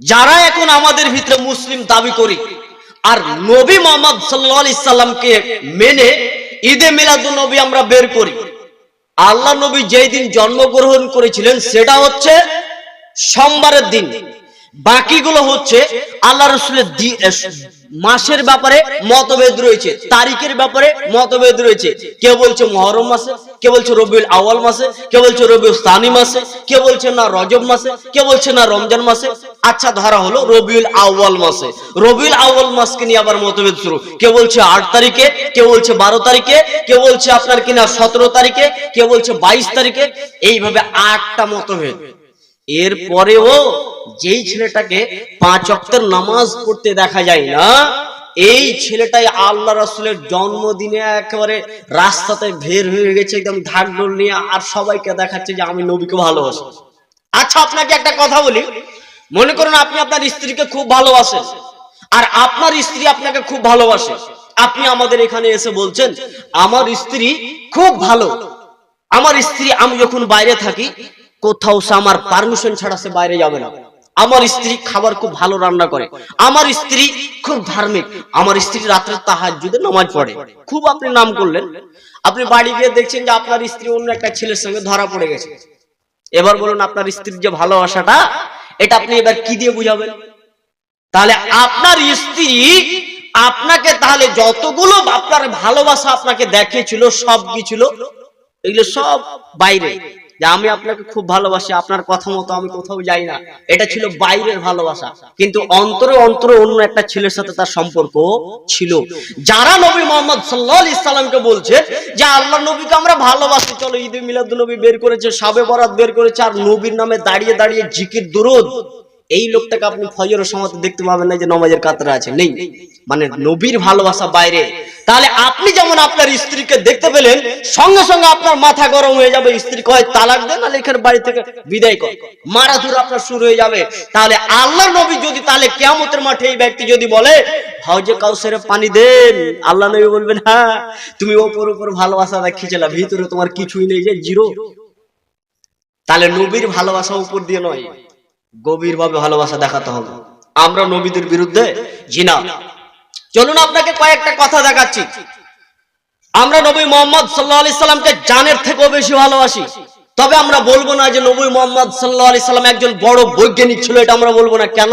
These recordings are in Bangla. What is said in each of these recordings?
যারা এখন আমাদের ভিতরে মুসলিম দাবি করি, আর নবী মোহাম্মদ সাল্লাহ সাল্লামকে মেনে ঈদে মিলাদুল নবী আমরা বের করি। আল্লাহ নবী যেই দিন জন্মগ্রহণ করেছিলেন, সেটা হচ্ছে সোমবারের দিন। বাকিগুলো হচ্ছে আল্লাহ রসুলের মাসের ব্যাপারে মতভেদ রয়েছে, তারিখের ব্যাপারে মতভেদ রয়েছে। কেউ বলছে মহরম মাসে কেউ বলছে রবিউল আওয়াল মাসে কেউ বলছে রবিউল সানি মাসে কেউ বলছে না রজব মাসে কেউ বলছে না রমজান মাসে? আচ্ছা ধরা হলো রবিউল আওয়াল মাসে। রবিউল আওয়াল মাসকে নিয়ে আবার মতভেদ শুরু। কেউ বলছে আট তারিখে কেউ বলছে বারো তারিখে কেউ বলছে আপনার কিনা সতেরো তারিখে কেউ বলছে বাইশ তারিখে, এইভাবে আটটা মতভেদ। এরপরেও যেই ছেলেটাকে পাঁচ অক্টের নামাজ পড়তে দেখা যায় না, এই ছেলেটাই আল্লাহ রাসুলের জন্মদিনে একেবারে রাস্তাতে ভের হয়ে গেছে, একদম ঢাকডোল নিয়ে, আর সবাইকে দেখাচ্ছে যে আমি নবীকে ভালোবাসি। আচ্ছা আপনাকে একটা কথা বলি। মনে করুন আপনি আপনার স্ত্রীকে খুব ভালোবাসেন, আর আপনার স্ত্রী আপনাকে খুব ভালোবাসে। আপনি আমাদের এখানে এসে বলছেন, আমার স্ত্রী খুব ভালো। আমার স্ত্রী, আমি যখন বাইরে থাকি কোথাও সে আমার পারমিশন ছাড়া সে বাইরে যাবে না। আমার স্ত্রী খাবার খুব ভালো রান্না করে। আমার স্ত্রী খুব ধার্মিক। আমার স্ত্রী রাত্রে তাহাজ্জুদে নামাজ পড়ে। খুব আপনি নাম করলেন। আপনি বাড়ি গিয়ে দেখছেন যে আপনার স্ত্রী অন্য একটা ছেলের সঙ্গে ধরা পড়ে গেছে। এবার বলুন, আপনার স্ত্রীর যে ভালোবাসাটা, এটা আপনি এবার কি দিয়ে বুঝাবেন? তাহলে আপনার স্ত্রী আপনাকে তাহলে যতগুলো আপনার ভালোবাসা আপনাকে দেখিয়েছিল সব কি ছিল এগুলো সব বাইরে। যে আমি আপনাকে খুব ভালোবাসি, আপনার কথা মতো আমি কোথাও যাই না। এটা ছিল বাইরের ভালোবাসা। কিন্তু অন্তরে অন্তরে অন্য একটা ছেলের সাথে তার সম্পর্ক ছিল। যারা নবী মোহাম্মদ সাল্লাহ ইসলামকে বলছে যে আল্লাহ নবীকে আমরা ভালোবাসি, চলো ঈদে মিলাদ নবী বের করেছে সাবে বরাত বের করেছে, আর নবীর নামে দাঁড়িয়ে দাঁড়িয়ে জিকির, দুরুদ। এই লোকটাকে আপনি ফজরের সময় দেখতে পাবেন না যে নমাজের কাতরা আছে। নেই। মানে নবীর ভালোবাসা বাইরে। তাহলে আপনি যেমন আপনার স্ত্রীকে দেখতে পেলেন, সঙ্গে সঙ্গে আপনার মাথা গরম হয়ে যাবে, স্ত্রী কয়, তালাক দেন আর এখানে বাড়ি থেকে বিদায় কর। মারাধুর আপনার শুরু হয়ে যাবে। তাহলে আল্লাহ নবী যদি, তাহলে কেয়ামতের মাঠে এই ব্যক্তি যদি বলে হাউজে কাউসারে পানি দেন। আল্লাহ নবী বলবেন হ্যাঁ তুমি ওপর উপর ভালোবাসা দেখিয়েছিলা ভিতরে তোমার কিছুই নেই যে জিরো। তাহলে নবীর ভালোবাসা উপর দিয়ে নয় গভীর ভাবে ভালোবাসা দেখাতে হবে। আমরা নবীদের বিরুদ্ধে জিনা চলুন আপনাকে কয়েকটা কথা দেখাচ্ছি। আমরা নবী মোহাম্মদ সাল্লাহ আলি সাল্লামকে জানের থেকেও বেশি ভালোবাসি। তবে আমরা বলব না যে নবী মোহাম্মদ সাল্লাহ আলি সাল্লাম একজন বড় বৈজ্ঞানিক ছিল, এটা আমরা বলব না। কেন?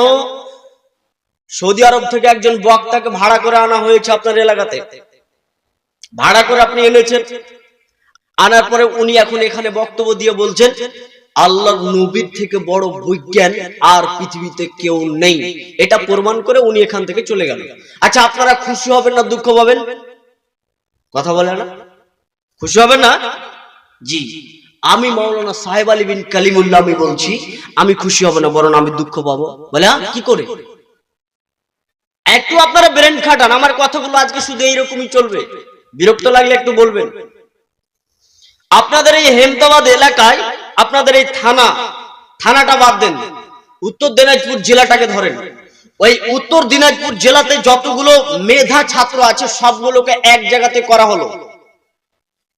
সৌদি আরব থেকে একজন বক্তাকে ভাড়া করে আনা হয়েছে আপনার এলাকাতে। ভাড়া করে আপনি এনেছেন। আনার পরে উনি এখন এখানে বক্তব্য দিয়ে বলছেন আল্লাহর নবীর থেকে বড় বিজ্ঞান আর পৃথিবীতে কেউ নেই। এটা প্রমাণ করে উনি এখান থেকে চলে গেল। আচ্ছা আপনারা খুশি হবেন না দুঃখ পাবেন? কথা বলে না? খুশি হবেন না? জি। আমি মাওলানা সাহেব আলী বিন কালিমুল্লাহ আমি বলছি, আমি খুশি হব না, বরং আমি দুঃখ পাবো। বলে কি করে? একটু আপনারা ব্রেন খাটান, আমার কথাগুলো আজকে শুধু এইরকমই চলবে। বিরক্ত লাগলে একটু বলবেন। আপনাদের এই হেমতাবাদ এলাকায় আপনাদের এই থানা, থানাটা বাদ দেন। উত্তর দিনাজপুর জেলাটাকে ধরেন। ওই উত্তর দিনাজপুর জেলাতে যতগুলো মেধা ছাত্র আছে, সবগুলোকে এক জায়গাতে করা হলো।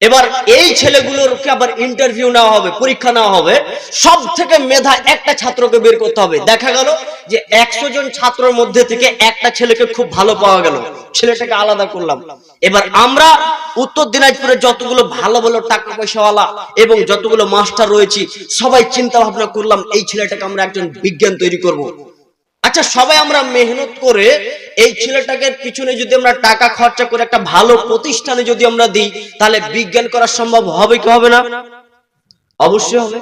এবার এই ছেলেগুলোরকে আবার ইন্টারভিউ নেওয়া হবে, পরীক্ষা নেওয়া হবে। সব থেকে মেধা একটা ছাত্রকে বের করতে হবে। দেখা গেল যে একশো জন ছাত্রের মধ্যে থেকে একটা ছেলেকে খুব ভালো পাওয়া গেল। ছেলেটাকে আলাদা করলাম। এবার আমরা উত্তর দিনাজপুরে যতগুলো ভালো ভালো টাকা পয়সাওয়ালা এবং যতগুলো মাস্টার রয়েছি, সবাই চিন্তা ভাবনা করলাম, এই ছেলেটাকে আমরা একজন বিজ্ঞান তৈরি করব। আচ্ছা সবাই আমরা মেহনত করে এই ছেলেটাকে পিছনে যদি আমরা টাকা খরচা করে একটা ভালো প্রতিষ্ঠানে যদি আমরা দিই, তাহলে বিজ্ঞান করা সম্ভব হবে কি হবে না? অবশ্যই হবে।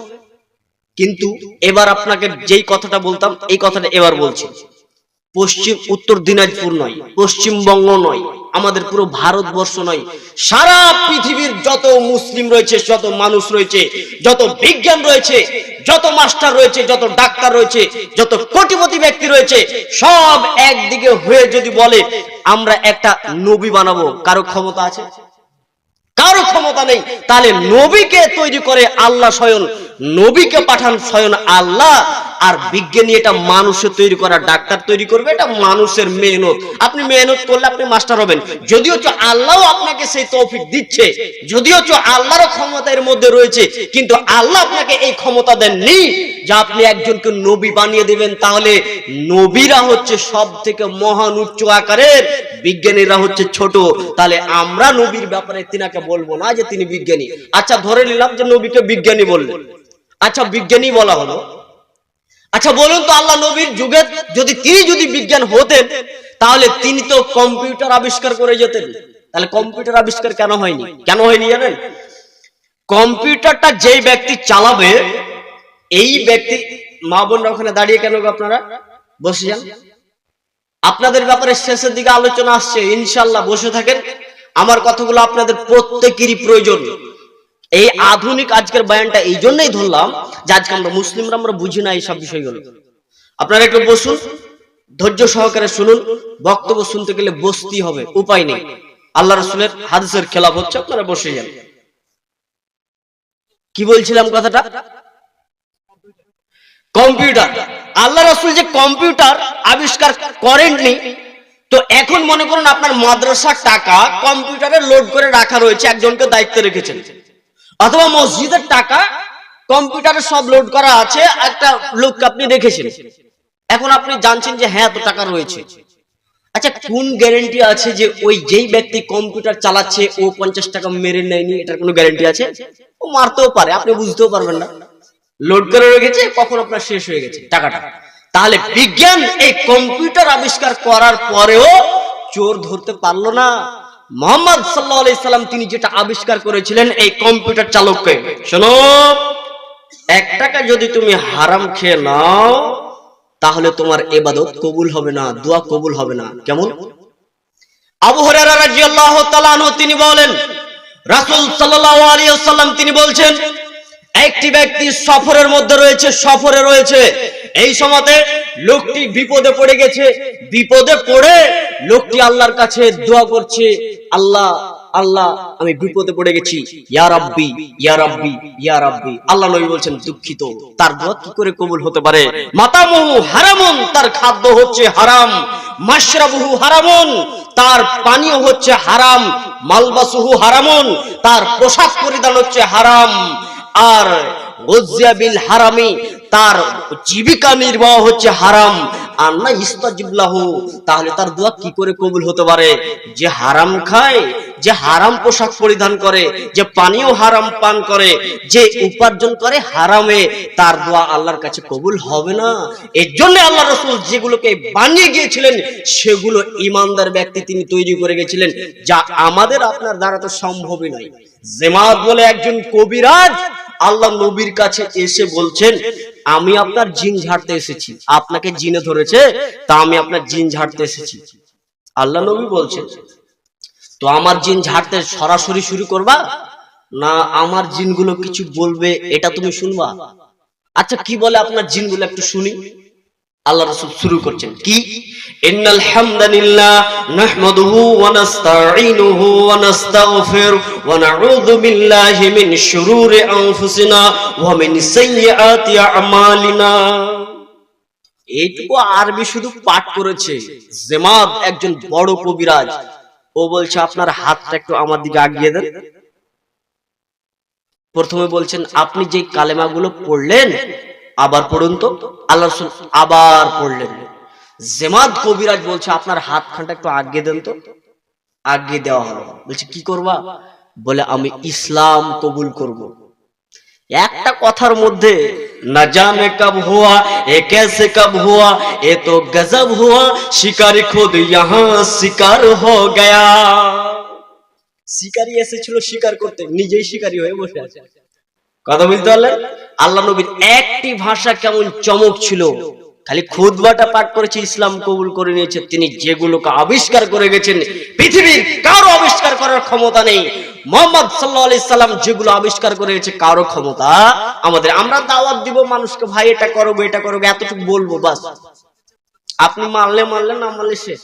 কিন্তু এবার আপনাকে যেই কথাটা বলতাম, এই কথাটা এবার বলছি। পশ্চিম, উত্তর দিনাজপুর নয় পশ্চিমবঙ্গ নয়, আমাদের পুরো ভারতবর্ষ নয়। সারা পৃথিবীর যত মুসলিম রয়েছে, যত মানুষ রয়েছে, যত বিজ্ঞান রয়েছে, যত মাস্টার রয়েছে, যত ডাক্তার রয়েছে, যত কোটিপতি ব্যক্তি রয়েছে, সব একদিকে হয়ে যদি বলে, আমরা একটা নবী বানাবো, কারও ক্ষমতা আছে? কারও ক্ষমতা নেই। তাহলে নবীকে তৈরি করে আল্লাহ স্বয়ং, নবীকে পাঠান স্বয়ং আল্লাহ আর বিজ্ঞানী এটা মানুষের তৈরি করা, ডাক্তার তৈরি করবে, এটা মানুষের মেহনত। আপনি মেহনত করলে আপনি মাস্টার হবেন। যদিও চ আল্লাহ আপনাকে সেই তৌফিক দিচ্ছে, যদিও চ আল্লাহরও ক্ষমতা এর মধ্যে রয়েছে, কিন্তু আল্লাহ আপনাকে এই ক্ষমতা দেননি যে আপনি একজনকে নবী বানিয়ে দেবেন। তাহলে নবীরা হচ্ছে সব থেকে মহান উচ্চ আকারের, বিজ্ঞানীরা হচ্ছে ছোট। তাহলে আমরা নবীর ব্যাপারে তিনাকে বলব না যে তিনি বিজ্ঞানী। আচ্ছা ধরে নিলাম যে নবীকে বিজ্ঞানী বললেন। আচ্ছা বিজ্ঞানী বলা হলো। আচ্ছা বলুন তো আল্লাহ নবীর যুগে যদি তিনি যদি বিজ্ঞান হতেন, তাহলে তিনি তো কম্পিউটার আবিষ্কার করে যেতেন। তাহলে কম্পিউটার আবিষ্কার কেন হয়নি? কেন হয়নি জানেন? কম্পিউটারটা যেই ব্যক্তি চালাবে, এই ব্যক্তি, মা বোনরা ওখানে দাঁড়িয়ে কেন আপনারা? বসে যান। আপনাদের ব্যাপারে শেষের দিকে আলোচনা আসছে ইনশাল্লাহ বসে থাকেন। আমার কথাগুলো আপনাদের প্রত্যেকেরই প্রয়োজন। এই আধুনিক আজকের বয়ানটা এই জন্যই ধরলাম যে আজকে আমরা মুসলিমরা আমরা বুঝি না এইসব বিষয়গুলো। আপনারা একটু বসুন, ধৈর্য সহকারে শুনুন, বক্তব্য শুনতে গেলে বসতেই হবে, উপায় নেই। আল্লাহ রসুলের হাদিসের খেলাফ হচ্ছে, আপনারা বসে যান। কি বলছিলাম কথাটা? কম্পিউটার। আল্লাহ রসুল যে কম্পিউটার আবিষ্কার করেননি, তো এখন মনে করুন আপনার মাদ্রাসার টাকা কম্পিউটারে লোড করে রাখা রয়েছে, একজনকে দায়িত্বে রেখেছেন। অথবা মসজিদের টাকা, কম্পিউটারে সব লোড করা আছে, একটা লোককে আপনি রেখেছেন এখন আপনি জানছেন যে হ্যাঁ এত টাকা রয়েছে। আচ্ছা কোন গ্যারেন্টি আছে যে ওই যেই ব্যক্তি কম্পিউটার চালাচ্ছে, ও পঞ্চাশ টাকা মেরে নেয়নি, এটার কোনো গ্যারেন্টি আছে? ও মারতেও পারে, আপনি বুঝতেও পারবেন না। লোড করে রেখেছে, কখন আপনার শেষ হয়ে গেছে টাকাটা। তাহলে বিজ্ঞান এই কম্পিউটার আবিষ্কার করার পরেও চোর ধরতে পারল না। মোহাম্মদ সাল্লাহ সাল্লাম তিনি যেটা আবিষ্কার করেছিলেন এই কম্পিউটার চালককে। শোনো, এক টাকা যদি তুমি হারাম খেয়ে নাও, তাহলে তোমার এবাদত কবুল হবে না, দোয়া কবুল হবে না। কেমন? তিনি বলেন, রাসূল সাল্লাল্লাহু তিনি বলছেন, একটি ব্যক্তি সফরের মধ্যে রয়েছে, সফরে রয়েছে। এই সময়তে লোকটি বিপদে পড়ে গেছে, বিপদে পড়ে লোকটি আল্লাহর কাছে দোয়া করছে, আল্লাহ আল্লাহ, আমি বিপদে পড়ে গেছি। ইয়া রাব্বি ইয়া রাব্বি ইয়া রাব্বি। আল্লাহ নবী বলছেন, দুঃখিত। তার দোয়া কি করে কবুল হতে পারে? মাতামুহু হারামুন, তার খাদ্য হচ্ছে হারাম। মাশরাবুহু হারামুন, তার পানীয় হচ্ছে হারাম। মালবাসুহু হারামুন, তার পোশাক পরিধান হচ্ছে হারাম। আর গজ্জিয়া বিল হারামি, তার জীবিকা নির্বাহ হচ্ছে হারাম। আর না তাহলে তার দোয়া কি করে কবুল হতে পারে? যে হারাম খায়, যে হারাম পোশাক পরিধান করে, যে হারাম পান করে, যে উপার্জন করে হারামে, তার দোয়া আল্লাহর কাছে কবুল হবে না। এর জন্য আল্লাহ রসুল যেগুলোকে বানিয়ে গিয়েছিলেন, সেগুলো ইমানদার ব্যক্তি তিনি তৈরি করে গেছিলেন, যা আমাদের আপনার দ্বারা তো সম্ভবই নয়। জেমাত বলে একজন কবিরাজ আল্লাহ নবীর কাছে এসে বলছেন, আমি আপনার জিন ঝাড়তে এসেছি। আপনাকে জিনে ধরেছে, তা আমি আপনার জিন ঝাড়তে এসেছি। আল্লাহ নবী বলছেন, তো আমার জিন ঝাড়তে সরাসরি শুরু করবা? না, আমার জিনগুলো কিছু বলবে, এটা তুমি শুনবা? আচ্ছা কি বলে আপনার জিনগুলো একটু শুনি। আল্লাহ রাসূল শুরু করছেন। কি? ইন্নাল হামদালিল্লাহ নাহমাদুহু ওয়া ওয়া ওয়া নাউযু বিল্লাহি মিন শুরুরি আনফুসিনা ওয়া মিন সাইয়্যাতি আমালিনা। এইটুকু আরবি শুধু পাঠ করেছে। জেমাদ একজন বড় কবিরাজ। ও বলছে, আপনার হাতটা একটু আমার দিকে আগিয়ে দেন। প্রথমে বলছেন, আপনি যে কালেমাগুলো পড়লেন আবার পড়ুন তো। আল্লাহ রসুল আবার পড়লেন। জেমাত কবিরাজ বলছে, আপনার হাতখানটা একটু আগে দেন তো। আগে দেওয়া হলো। বলছে, কি করবা? বলে, আমি ইসলাম কবুল করব। একটা কথার মধ্যে, না জানে কব হুয়া, এ কেসে কব হুয়া, এ তো গজব হুয়া, শিকারি খুদ ইহা শিকার হো গয়া। শিকারি এসেছিল শিকার করতে, নিজেই শিকারি হয়ে বসে আছে। কথা বলতে পারলেন? আল্লাহ নবীর একটি ভাষা কেমন চমক ছিল। খালি খুদবাটা পাঠ করেছে, ইসলাম কবুল করে নিয়েছে, তিনি যেগুলোকে আবিষ্কার করে গেছেন, পৃথিবীর কারও আবিষ্কার করার ক্ষমতা নেই। মোহাম্মদ সাল্লাহ সাল্লাম যেগুলো আবিষ্কার করে গেছে কারও ক্ষমতা আমাদের। আমরা দাওয়াত দিব, মানুষকে, ভাই, এটা করব এটা করব এতটুকু বলব, বাস। আপনি মারলে মারলে না মারলে শেষ